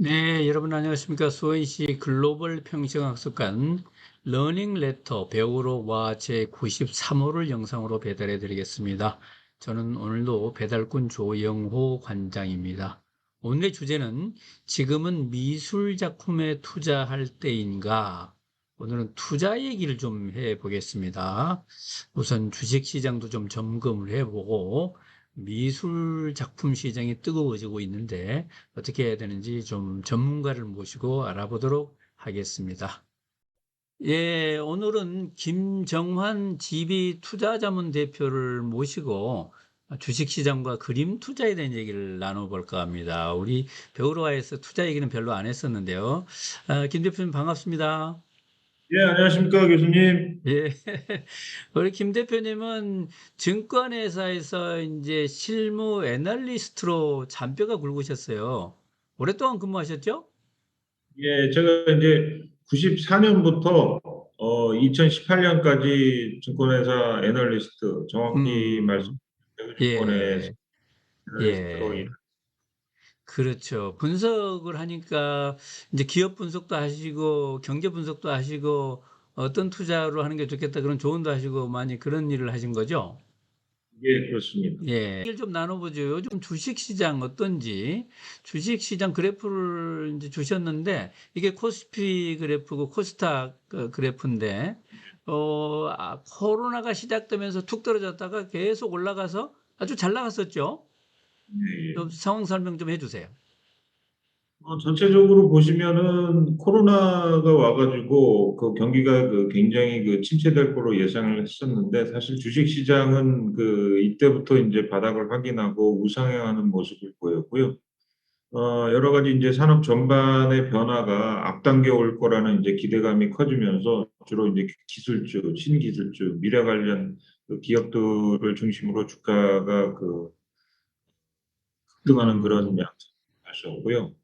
네, 여러분 안녕하십니까. 수원시 글로벌 평생학습관 러닝 레터 배우러 와제 93호를 영상으로 배달해 드리겠습니다. 저는 오늘도 배달꾼 조영호 관장입니다. 오늘의 주제는 지금은 미술 작품에 투자할 때인가? 오늘은 투자 얘기를 좀 해 보겠습니다. 우선 주식 시장도 좀 점검을 해 보고 미술 작품 시장이 뜨거워지고 있는데 어떻게 해야 되는지 좀 전문가를 모시고 알아보도록 하겠습니다. 예, 오늘은 김정환 GB 투자자문 대표를 모시고 주식시장과 그림 투자에 대한 얘기를 나눠볼까 합니다. 우리 배우로와에서 투자 얘기는 별로 안 했었는데요. 아, 김 대표님 반갑습니다. 예, 안녕하십니까, 교수님. 예. 우리 김 대표님은 증권회사에서 이제 실무 애널리스트로 잔뼈가 굵으셨어요. 오랫동안 근무하셨죠? 예, 제가 이제 94년부터 어, 2018년까지 증권회사 애널리스트, 정확히 음, 말씀, 증권회사 예, 애널리스트로 예. 일- 그렇죠. 분석을 하니까 이제 기업 분석도 하시고 경제 분석도 하시고 어떤 투자로 하는 게 좋겠다 그런 조언도 하시고 많이 그런 일을 하신 거죠? 예, 그렇습니다. 예, 얘기를 좀 나눠보죠. 요즘 주식시장 어떤지, 주식시장 그래프를 이제 주셨는데, 이게 코스피 그래프고 코스닥 그 그래프인데, 어, 아, 코로나가 시작되면서 툭 떨어졌다가 계속 올라가서 아주 잘 나갔었죠? 예, 예. 좀 상황 설명 좀 해주세요. 어, 전체적으로 보시면은 코로나가 와가지고 그 경기가 그 굉장히 그 침체될 거로 예상을 했었는데 사실 주식 시장은 그 이때부터 이제 바닥을 확인하고 우상향하는 모습을 보였고요. 어, 여러 가지 이제 산업 전반의 변화가 앞당겨 올 거라는 이제 기대감이 커지면서 주로 이제 기술주, 신기술주, 미래 관련 그 기업들을 중심으로 주가가 그급 등하는 그런 음, 양상이었고요.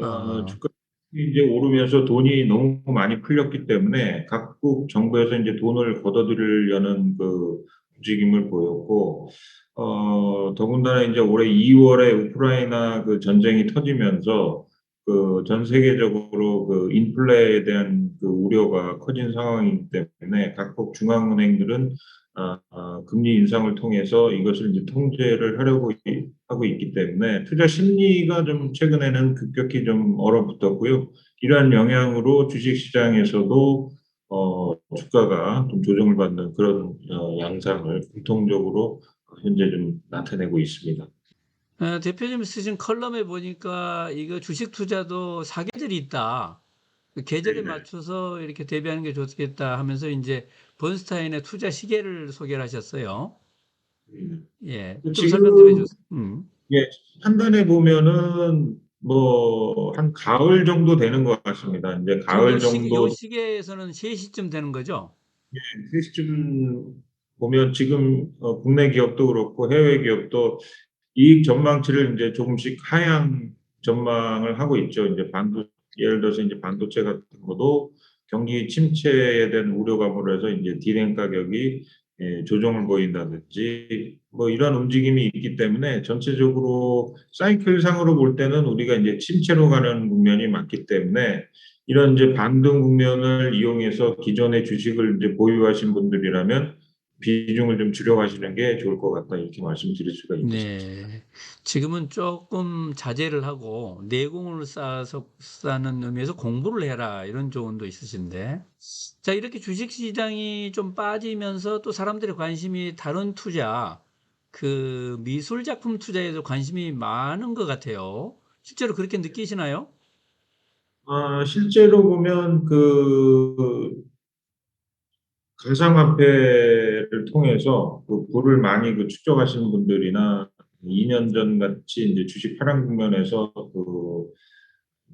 어, 아, 주가 이제 오르면서 돈이 너무 많이 풀렸기 때문에 각국 정부에서 이제 돈을 걷어들이려는 그 움직임을 보였고, 어, 더군다나 이제 올해 2월에 우크라이나 그 전쟁이 터지면서 그 전 세계적으로 그 인플레에 대한 그 우려가 커진 상황이기 때문에 각국 중앙은행들은 아, 아, 금리 인상을 통해서 이것을 이제 통제를 하려고 이- 하고 있기 때문에 투자 심리가 좀 최근에는 급격히 좀 얼어붙었고요. 이러한 영향으로 주식 시장에서도 어, 주가가 좀 조정을 받는 그런 어, 양상을 공통적으로 현재 좀 나타내고 있습니다. 어, 대표님 쓰신 컬럼에 보니까 이거 주식 투자도 사계절이 있다. 그 계절에 네네. 맞춰서 이렇게 대비하는 게 좋겠다 하면서 이제 번스타인의 투자 시계를 소개를 하셨어요. 음. 예, 그좀 설명 좀 해주세요. 음. 예, 판단해 보면은 뭐 한 가을 정도 되는 것 같습니다. 이제 가을 정도 시계에서는 3시쯤 되는 거죠? 3시쯤 보면 지금 어, 국내 기업도 그렇고 해외 기업도 이익 전망치를 이제 조금씩 하향 전망을 하고 있죠. 이제 반도 예를 들어서 이제 반도체 같은 것도 경기 침체에 대한 우려감으로 해서 이제 디램 가격이 예, 조정을 보인다든지 뭐 이런 움직임이 있기 때문에 전체적으로 사이클상으로 볼 때는 우리가 이제 침체로 가는 국면이 많기 때문에 이런 이제 반등 국면을 이용해서 기존의 주식을 이제 보유하신 분들이라면 비중을 좀 줄여가시는 게 좋을 것 같다 이렇게 말씀드릴 수가 있겠습니다. 네. 지금은 조금 자제를 하고 내공을 쌓아서 쌓는 의미에서 공부를 해라 이런 조언도 있으신데 자 이렇게 주식 시장이 좀 빠지면서 또 사람들의 관심이 다른 투자 그 미술 작품 투자에도 관심이 많은 것 같아요. 실제로 그렇게 느끼시나요? 아, 실제로 보면 그 가상화폐를 통해서 그 부를 많이 그 축적하시는 분들이나 2년 전 같이 이제 주식 하락 국면에서 그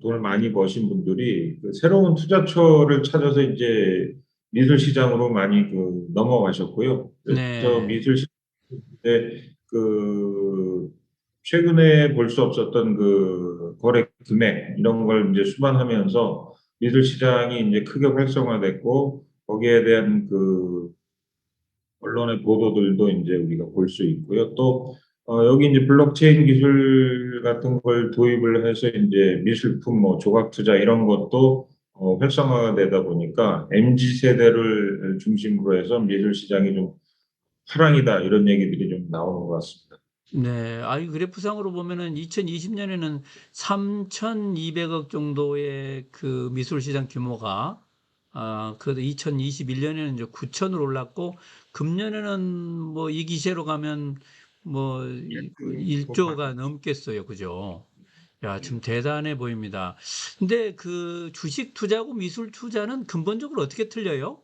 돈을 많이 버신 분들이 그 새로운 투자처를 찾아서 이제 미술 시장으로 많이 그 넘어가셨고요. 그래서 네. 미술 시장에 그 최근에 볼 수 없었던 그 거래 금액 이런 걸 이제 수반하면서 미술 시장이 이제 크게 활성화됐고 거기에 대한 그 언론의 보도들도 이제 우리가 볼 수 있고요. 또 어, 여기 이제 블록체인 기술 같은 걸 도입을 해서 이제 미술품, 뭐 조각 투자 이런 것도 어, 활성화가 되다 보니까 MZ 세대를 중심으로 해서 미술 시장이 좀 화랑이다 이런 얘기들이 좀 나오는 것 같습니다. 네, 아, 이 그래프상으로 보면은 2020년에는 3,200억 정도의 그 미술 시장 규모가 아, 그 2021년에는 이제 9천으로 올랐고 금년에는 뭐 이 기세로 가면 뭐 1조가 넘겠어요. 그죠? 야, 좀 대단해 보입니다. 근데 그 주식 투자하고 미술 투자는 근본적으로 어떻게 틀려요?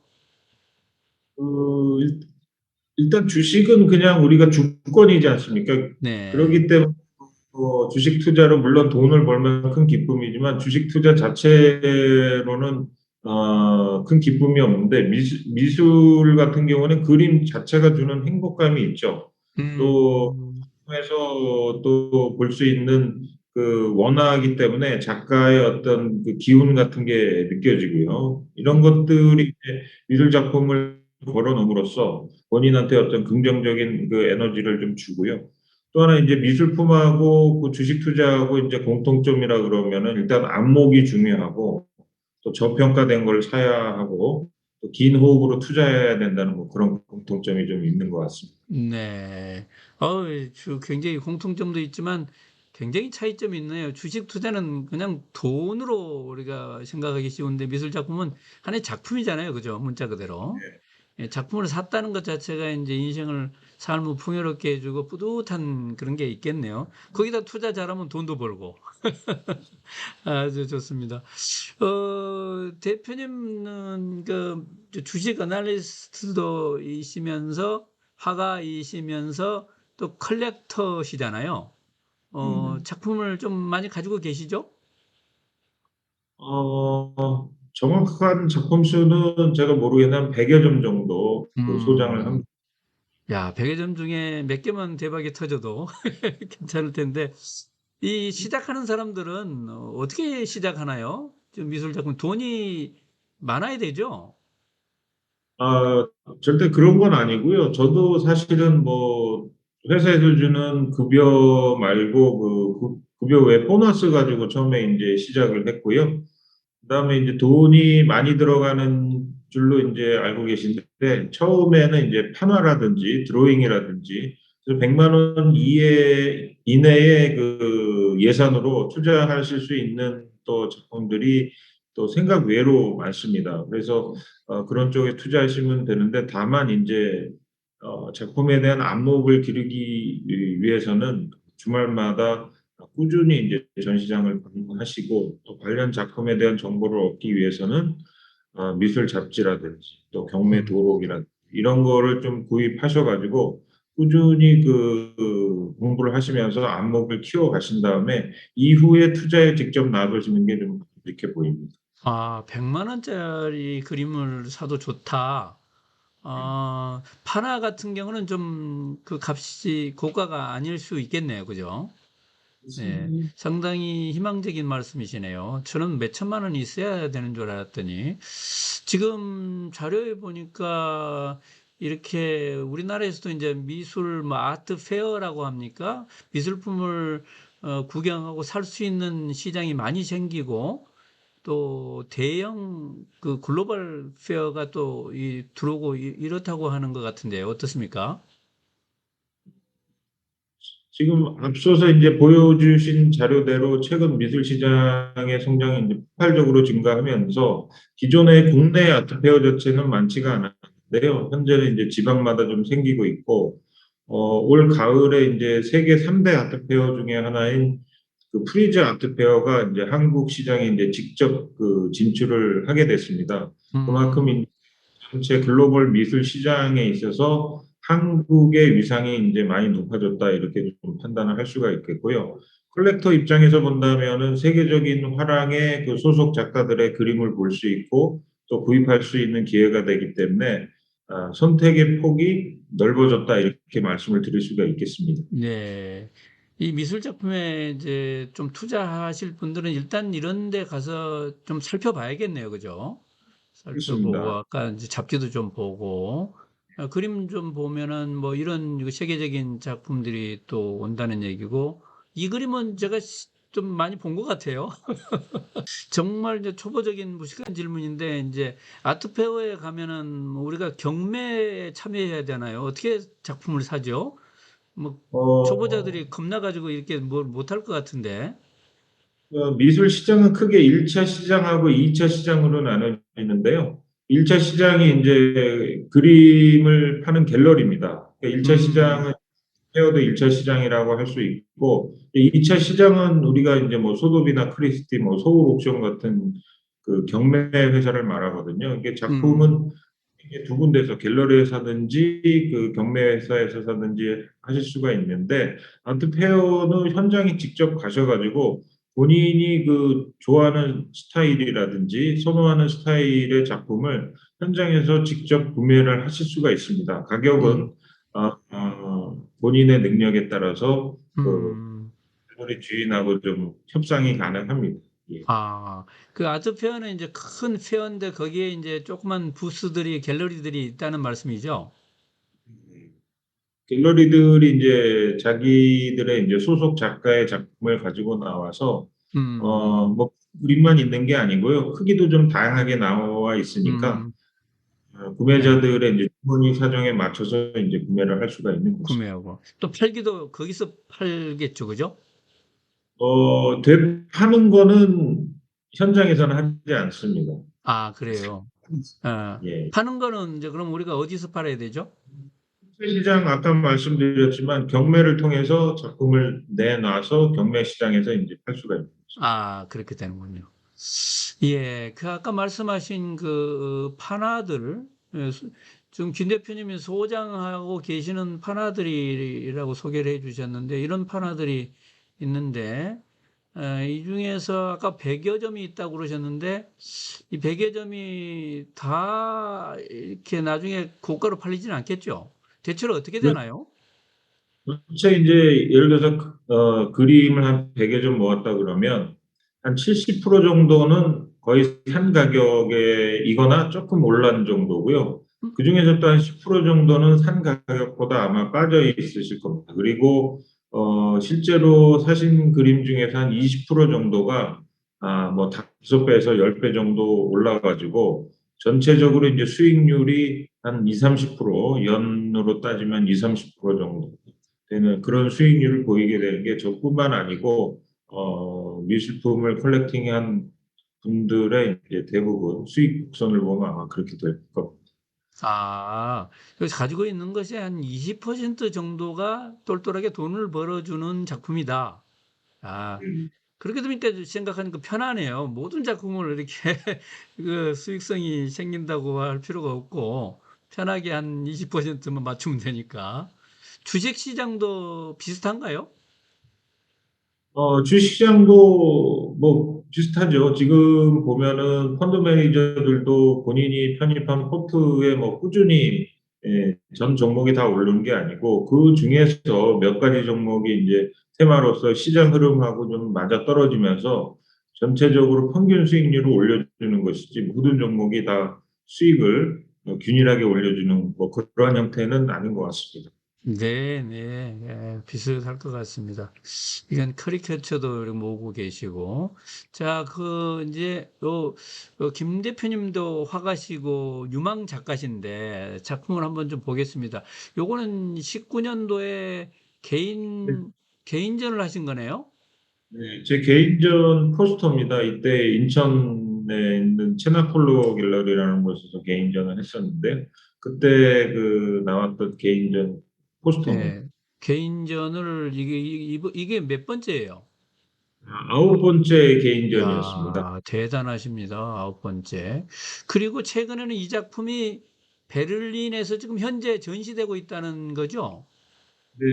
그 일- 일단 주식은 그냥 우리가 주권이지 않습니까? 네. 그렇기 때문에 어, 주식 투자로 물론 돈을 벌면 큰 기쁨이지만 주식 투자 자체로는 어, 큰 기쁨이 없는데 미술, 미술 같은 경우는 그림 자체가 주는 행복감이 있죠. 또 음, 통해서 또 볼 수 있는 그 원화이기 때문에 작가의 어떤 그 기운 같은 게 느껴지고요. 이런 것들이 미술 작품을 걸어놓음으로써 본인한테 어떤 긍정적인 그 에너지를 좀 주고요. 또 하나 이제 미술품하고 그 주식 투자하고 이제 공통점이라 그러면은 일단 안목이 중요하고 또 저평가된 걸 사야 하고 또 긴 호흡으로 투자해야 된다는 뭐 그런 공통점이 좀 있는 것 같습니다. 네. 어, 주 굉장히 공통점도 있지만 굉장히 차이점이 있네요. 주식 투자는 그냥 돈으로 우리가 생각하기 쉬운데 미술 작품은 하나의 작품이잖아요. 그죠? 문자 그대로. 예, 작품을 샀다는 것 자체가 이제 인생을 삶을 풍요롭게 해주고 뿌듯한 그런 게 있겠네요. 거기다 투자 잘하면 돈도 벌고. 아주 좋습니다. 어, 대표님은 그 주식 애널리스트도 이시면서 화가이시면서 또 컬렉터시잖아요. 어, 음. 작품을 좀 많이 가지고 계시죠? 어, 정확한 작품 수는 제가 모르겠는데 100여 점 정도 그 소장을 한 음, 야, 100여 점 중에 몇 개만 대박이 터져도 괜찮을 텐데, 이 시작하는 사람들은 어, 어떻게 시작하나요? 좀 미술 작품 돈이 많아야 되죠? 아, 절대 그런 건 아니고요. 저도 사실은 뭐 회사에서 주는 급여 말고 그 급- 급여 외 보너스 가지고 처음에 이제 시작을 했고요. 그 다음에 이제 돈이 많이 들어가는 줄로 이제 알고 계신데 처음에는 이제 판화라든지 드로잉이라든지 그래서 100만 원 이에 이내의 그 예산으로 투자하실 수 있는 또 작품들이 또 생각 외로 많습니다. 그래서 어, 그런 쪽에 투자하시면 되는데 다만 이제 어, 작품에 대한 안목을 기르기 위해서는 주말마다 꾸준히 이제 전시장을 방문하시고 또 관련 작품에 대한 정보를 얻기 위해서는 어, 미술 잡지라든지 또 경매 음. 도록이라든지 이런 거를 좀 구입하셔가지고 꾸준히 그, 그 공부를 하시면서 안목을 키워 가신 다음에 이후에 투자에 직접 나서시는 게 좀 이렇게 보입니다. 아, 100만 원짜리 그림을 사도 좋다. 어, 판화 같은 경우는 좀 그 값이 고가가 아닐 수 있겠네요. 그죠? 네, 상당히 희망적인 말씀이시네요. 저는 몇 천만 원이 있어야 되는 줄 알았더니, 지금 자료에 보니까 이렇게 우리나라에서도 이제 미술, 뭐 아트 페어라고 합니까? 미술품을 어, 구경하고 살 수 있는 시장이 많이 생기고, 또 대형 그 글로벌 페어가 또 이, 들어오고 이- 이렇다고 하는 것 같은데, 어떻습니까? 지금 앞서서 이제 보여주신 자료대로 최근 미술 시장의 성장이 이제 폭발적으로 증가하면서 기존의 국내 아트 페어 자체는 많지가 않았는데요. 현재는 이제 지방마다 좀 생기고 있고, 어, 올 가을에 이제 세계 3대 아트 페어 중에 하나인 그 프리즈 아트 페어가 이제 한국 시장에 이제 직접 그 진출을 하게 됐습니다. 그만큼 음, 이제 전체 글로벌 미술 시장에 있어서 한국의 위상이 이제 많이 높아졌다 이렇게 좀 판단을 할 수가 있겠고요. 컬렉터 입장에서 본다면은 세계적인 화랑의 그 소속 작가들의 그림을 볼 수 있고 또 구입할 수 있는 기회가 되기 때문에 아, 선택의 폭이 넓어졌다 이렇게 말씀을 드릴 수가 있겠습니다. 네. 이 미술 작품에 이제 좀 투자하실 분들은 일단 이런 데 가서 좀 살펴봐야겠네요. 그죠? 살펴보고, 그렇습니다. 아까 이제 잡지도 좀 보고, 어, 그림 좀 보면은 뭐 이런 그 세계적인 작품들이 또 온다는 얘기고 이 그림은 제가 시- 좀 많이 본 것 같아요. 정말 이제 초보적인 무식한 질문인데 이제 아트페어에 가면은 우리가 경매에 참여해야 되나요? 어떻게 작품을 사죠? 뭐 어, 초보자들이 겁나 가지고 이렇게 뭘 못할 것 같은데. 어, 미술 시장은 크게 1차 시장하고 2차 시장으로 나눠지는데요. 1차 시장이 이제 그림을 파는 갤러리입니다. 그러니까 1차 음, 시장은 페어도 1차 시장이라고 할 수 있고, 2차 시장은 우리가 이제 뭐 소도비나 크리스티, 뭐 서울 옥션 같은 그 경매 회사를 말하거든요. 이게 음, 작품은 이게 두 군데서 갤러리에 사든지 그 경매 회사에서 사든지 하실 수가 있는데 아무튼 페어는 현장에 직접 가셔가지고 본인이 그 좋아하는 스타일이라든지 선호하는 스타일의 작품을 현장에서 직접 구매를 하실 수가 있습니다. 가격은 음, 어, 어, 본인의 능력에 따라서 그 음. 갤러리 주인하고 좀 협상이 가능합니다. 예. 아, 그 아트 페어는 이제 큰 페어인데 거기에 이제 조그만 부스들이 갤러리들이 있다는 말씀이죠? 갤러리들이 이제 자기들의 이제 소속 작가의 작품을 가지고 나와서 음, 어, 뭐 그림만 있는 게 아니고요. 크기도 좀 다양하게 나와 있으니까 음, 어, 네, 구매자들의 이제 주머니 사정에 맞춰서 이제 구매를 할 수가 있는 것입니다. 구매하고 또 팔기도 거기서 팔겠죠, 그죠? 어, 되, 파는 거는 현장에서는 하지 않습니다. 아, 그래요. 어, 예. 파는 거는 이제 그럼 우리가 어디서 팔아야 되죠? 시장 아까 말씀드렸지만 경매를 통해서 작품을 내놔서 경매 시장에서 이제 팔 수가 있는 거죠. 아, 그렇게 되는군요. 예, 그 아까 말씀하신 그 판화들, 예, 수- 지금 김 대표님이 소장하고 계시는 판화들이라고 소개를 해 주셨는데, 이런 판화들이 있는데, 어, 이 중에서 아까 100여 점이 있다고 그러셨는데, 이 100여 점이 다 이렇게 나중에 고가로 팔리지는 않겠죠? 대체로 어떻게 되나요? 전체 이제 예를 들어서 그- 어, 그림을 한 100여 점 모았다 그러면 한 70% 정도는 거의 산 가격이거나 조금 올랐는 정도고요. 음, 그 중에서 또 한 10% 정도는 산 가격보다 아마 빠져 있으실 겁니다. 그리고 어, 실제로 사신 그림 중에서 한 20% 정도가 아, 뭐 다섯 배에서 10배 정도 올라가지고 전체적으로 이제 수익률이 한 2, 30%연 으로 따지면 2, 30% 정도 되는 그런 수익률을 보이게 되는 게 저뿐만 아니고 어, 미술품을 컬렉팅한 분들의 이제 대부분 수익 곡선을 보면 아마 그렇게 될 겁니다. 아, 그래서 가지고 있는 것이 한 20% 정도가 똘똘하게 돈을 벌어주는 작품이다. 아, 그렇게 또 생각하니까 편하네요. 모든 작품을 이렇게 그 수익성이 생긴다고 할 필요가 없고 편하게 한 20%만 맞추면 되니까. 주식 시장도 비슷한가요? 어, 주식시장도 뭐 비슷하죠. 지금 보면은 펀드 매니저들도 본인이 편입한 포트에 뭐 꾸준히 예, 전 종목이 다 오르는 게 아니고 그 중에서 몇 가지 종목이 이제 테마로서 시장 흐름하고 좀 맞아 떨어지면서 전체적으로 평균 수익률을 올려주는 것이지 모든 종목이 다 수익을 어, 균일하게 올려주는 뭐 그러한 형태는 아닌 것 같습니다. 네, 네, 예, 비슷할 것 같습니다. 이건 커리커처도 모으고 계시고. 자, 그, 이제, 요, 요김 대표님도 화가시고 유망 작가신데 작품을 한번 좀 보겠습니다. 요거는 19년도에 네. 개인, 개인전을 하신 거네요? 네, 제 개인전 포스터입니다. 이때 인천 에 있는 체나폴로 갤러리라는 곳에서 개인전을 했었는데 그때 그 나왔던 개인전 포스터입니다. 네. 개인전을, 이게, 이- 이게 몇 번째예요? 아홉 번째 개인전이었습니다. 야, 대단하십니다. 아홉 번째. 그리고 최근에는 이 작품이 베를린에서 지금 현재 전시되고 있다는 거죠? 네,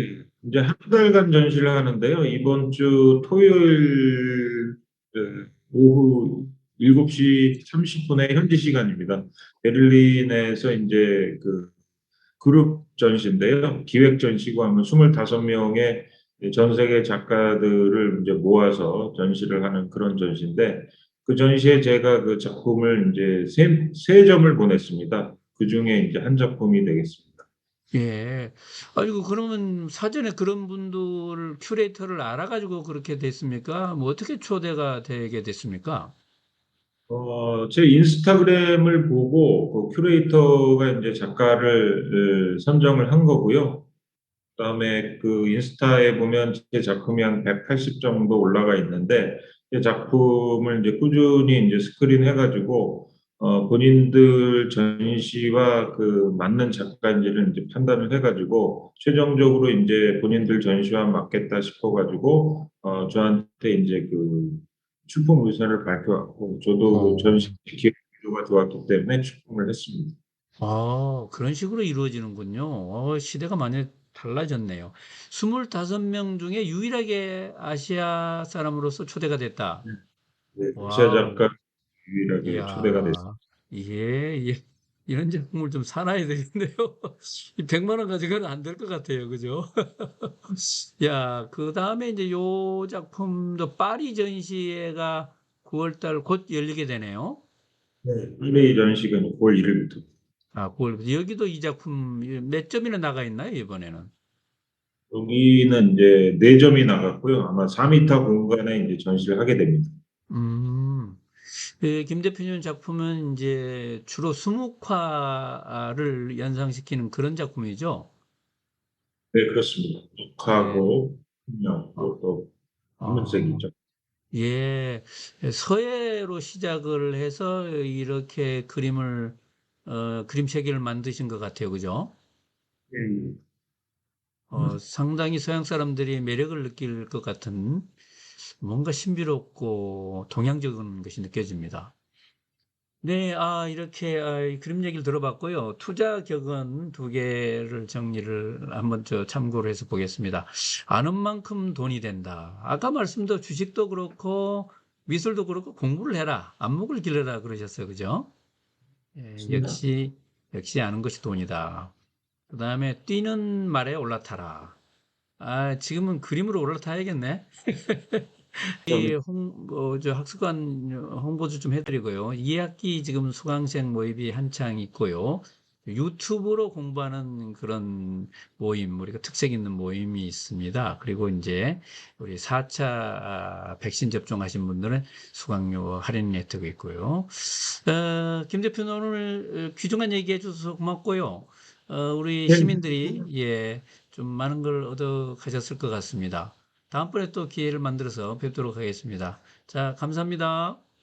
이제 한 달간 전시를 하는데요. 이번 주 토요일 그, 오후 7시 30분에 현지 시간입니다. 베를린에서 이제 그 그룹 전시인데요. 기획 전시고 하면 25명의 전 세계 작가들을 이제 모아서 전시를 하는 그런 전시인데 그 전시에 제가 그 작품을 이제 세, 세 점을 보냈습니다. 그 중에 이제 한 작품이 되겠습니다. 예. 아이고, 그러면 사전에 그런 분들 큐레이터를 알아가지고 그렇게 됐습니까? 뭐 어떻게 초대가 되게 됐습니까? 어, 제 인스타그램을 보고 그 큐레이터가 이제 작가를 에, 선정을 한 거고요. 그다음에 그 인스타에 보면 제 작품이 한 180 정도 올라가 있는데 제 작품을 이제 꾸준히 이제 스크린 해가지고 어, 본인들 전시와 그 맞는 작가인지를 이제 판단을 해가지고 최종적으로 이제 본인들 전시와 맞겠다 싶어가지고 어, 저한테 이제 그 출품 의사를 밝혀왔고 저도 어. 전시 기회가 좋았기 때문에 출품을 했습니다. 아, 그런 식으로 이루어지는군요. 어, 시대가 많이 달라졌네요. 25명 중에 유일하게 아시아 사람으로서 초대가 됐다. 네, 와우. 아시아 작가 유일하게 이야, 초대가 됐습니다. 예, 예. 이런 작품을 좀 사놔야 되겠네요. 이 100만 원 가지고는 안 될 것 같아요. 그죠? 야, 그 다음에 이제 요 작품도 파리 전시회가 9월 달 곧 열리게 되네요. 네, 이메일 전식은 9월 1일부터. 아, 9월. 여기도 이 작품 몇 점이나 나가 있나요, 이번에는? 여기는 이제 네 점이 나갔고요. 아마 4m 공간에 이제 전시를 하게 됩니다. 음, 그김 대표님 작품은 이제 주로 수묵화를 연상시키는 그런 작품이죠. 네, 그렇습니다. 분명 어, 또 아, 검은색이죠. 예, 서예로 시작을 해서 이렇게 그림을, 어, 그림 체계를 만드신 것 같아요. 그죠? 네. 어, 상당히 서양 사람들이 매력을 느낄 것 같은 뭔가 신비롭고 동양적인 것이 느껴집니다. 네, 아, 이렇게 아, 이 그림 얘기를 들어봤고요. 투자 격언 두 개를 정리를 한번 저 참고를 해서 보겠습니다. 아는 만큼 돈이 된다. 아까 말씀도 주식도 그렇고 미술도 그렇고 공부를 해라. 안목을 길러라 그러셨어요. 그죠? 예, 역시 역시 아는 것이 돈이다. 그 다음에 뛰는 말에 올라타라. 아, 지금은 그림으로 올라타야겠네. 이 홍, 뭐, 저 학습관 홍보도 좀 해드리고요. 2학기 지금 수강생 모임이 한창 있고요. 유튜브로 공부하는 그런 모임, 우리가 특색 있는 모임이 있습니다. 그리고 이제 우리 4차 백신 접종하신 분들은 수강료 할인 혜택이 있고요. 어, 김 대표는 오늘 귀중한 얘기해 주셔서 고맙고요. 어, 우리 네. 시민들이 예, 좀 많은 걸 얻어 가셨을 것 같습니다. 다음번에 또 기회를 만들어서 뵙도록 하겠습니다. 자, 감사합니다.